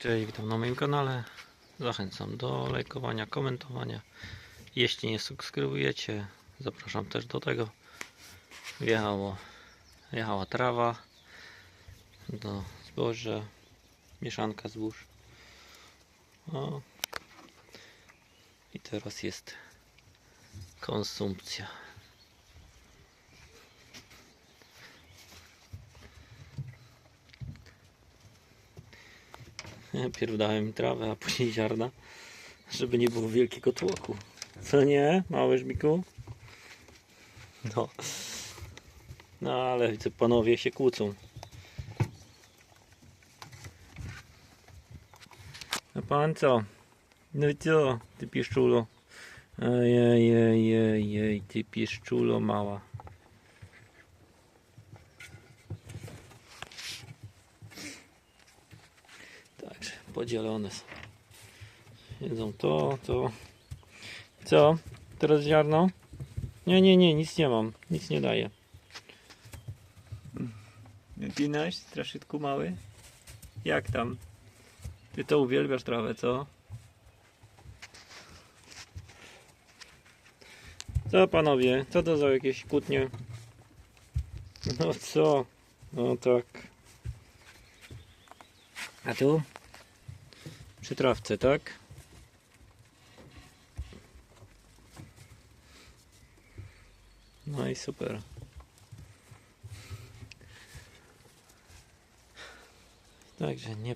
Cześć, witam na moim kanale. Zachęcam do lajkowania, komentowania. Jeśli nie subskrybujecie, zapraszam też do tego. Wjechało, wjechała trawa do zboża, mieszanka zbóż. O. I teraz jest konsumpcja. Najpierw dałem trawę, a później ziarna, żeby nie było wielkiego tłoku. Co nie, mały żmiku? No. No ale widzę, panowie się kłócą. A pan co? No i co, ty pieszczulo? Ojej, ojej, ojej, ty pieszczulo mała. Także podzielone są. Jedzą to, to. Co? Teraz ziarno? Nie, nie, nie, nic nie mam. Nic nie daję. Wypinasz, straszydku mały? Jak tam? Ty to uwielbiasz trawę, co? Co panowie? Co to za jakieś kłótnie? No co? No tak. A tu? Przy trawce, tak? No i super. Także nie